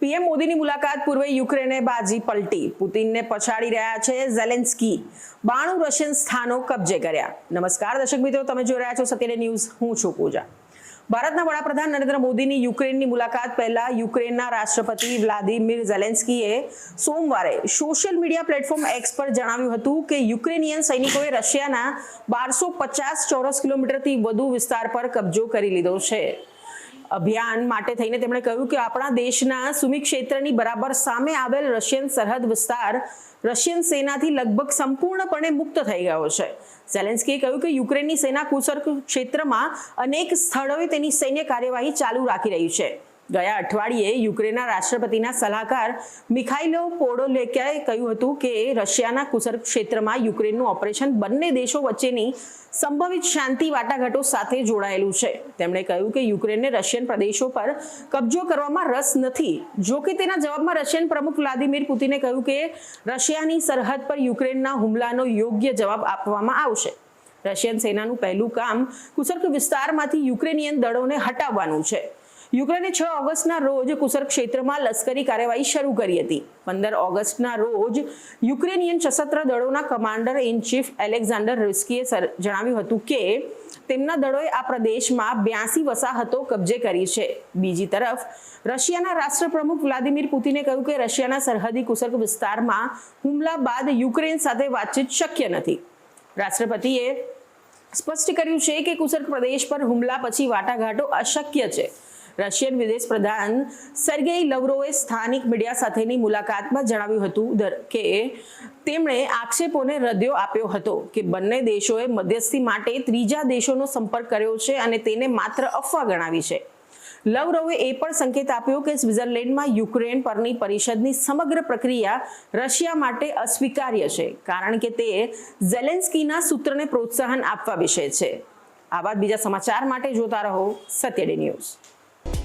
PM મોદીની મુલાકાત પૂર્વે યુક્રેને બાજી પલટી. પુતિનને પછાડી રહ્યા છે ઝેલેન્સ્કી. બાણું રશિયન સ્થાનો કબજે કર્યા. નમસ્કાર દર્શક મિત્રો, તમે જોઈ રહ્યા છો સત્યને ન્યૂઝ. હું છું પૂજા. ભારતના વડાપ્રધાન નરેન્દ્ર મોદીની યુક્રેનની મુલાકાત પહેલા યુક્રેનના રાષ્ટ્રપતિ વ્લાદિમીર ઝેલેન્સ્કીએ સોમવારે સોશિયલ મીડિયા પ્લેટફોર્મ એક્સ પર જણાવ્યું હતું કે યુક્રેનિયન સૈનિકોએ રશિયાના બારસો પચાસ ચોરસ કિલોમીટરથી વધુ વિસ્તાર પર કબજો કરી લીધો છે. અભિયાન માટે થઈને તેમણે કહ્યું કે આપણા દેશના સુમી ક્ષેત્રની બરાબર સામે આવેલ રશિયન સરહદ વિસ્તાર રશિયન સેનાથી લગભગ સંપૂર્ણપણે મુક્ત થઈ ગયો છે. ઝેલેન્સ્કીએ કહ્યું કે યુક્રેનની સેના કુસર્ક ક્ષેત્રમાં અનેક સ્થળોએ તેની સૈન્ય કાર્યવાહી ચાલુ રાખી રહી છે. ગયા અઠવાડિયે યુક્રેનના રાષ્ટ્રપતિના સલાહકાર મિખાઇલો પોડોલેક્યાએ કહ્યું હતું કે રશિયાના કુસર ક્ષેત્રમાં યુક્રેનનું ઓપરેશન બંને દેશો વચ્ચેની સંભવિત શાંતિ વાટાઘાટો સાથે જોડાયેલું છે. તેમણે કહ્યું કે યુક્રેનને રશિયન પ્રદેશો પર કબજો કરવામાં રસ નથી. જો કે તેના જવાબમાં રશિયન પ્રમુખ વ્લાદિમીર પુતિને કહ્યું કે રશિયાની સરહદ પર યુક્રેનના હુમલાનો યોગ્ય જવાબ આપવામાં આવશે. રશિયન સેનાનું પહેલું કામ કુસર્ક વિસ્તારમાંથી યુક્રેનિયન દળોને હટાવવાનું છે. યુક્રેને છ ઓગસ્ટના રોજ કુસર ક્ષેત્રમાં લશ્કરી કાર્યવાહી શરૂ કરી હતી. પંદર ઓગસ્ટના રોજ યુક્રેનિયન સશસ્ત્ર દળોના કમાન્ડર ઇન ચીફ એલેક્ઝાન્ડર રિસ્કીએ જણાવ્યું હતું કે તેમના દળોએ આ પ્રદેશમાં બ્યાસી વસાહતો કબજે કરી છે. બીજી તરફ, રશિયાના રાષ્ટ્રપ્રમુખ વ્લાદિમીર પુતિને કહ્યું કે રશિયાના સરહદી કુસર્ક વિસ્તારમાં હુમલા બાદ યુક્રેન સાથે વાતચીત શક્ય નથી. રાષ્ટ્રપતિએ સ્પષ્ટ કર્યું છે કે કુસર્ક પ્રદેશ પર હુમલા પછી વાટાઘાટો અશક્ય છે. રશિયન વિદેશ પ્રધાન સર્ગેઈ લવરોવે સ્થાનિક મીડિયા સાથેની મુલાકાતમાં જણાવ્યું હતું કે તેમણે આક્ષેપોને રદ્યો આપ્યો હતો કે બંને દેશોએ મધ્યસ્થી માટે ત્રીજા દેશોનો સંપર્ક કર્યો છે અને તેને માત્ર અફવા ગણાવી છે. લવરોવે એ પણ સંકેત આપ્યો કે સ્વિટ્ઝરલેન્ડમાં યુક્રેન પરની પરિષદની સમગ્ર પ્રક્રિયા રશિયા માટે અસ્વીકાર્ય છે, કારણ કે તે ઝેલેન્સ્કીના સૂત્રને પ્રોત્સાહન આપવા વિશે છે. આવા બીજા સમાચાર માટે જોતા રહો સત્યડે ન્યૂઝ.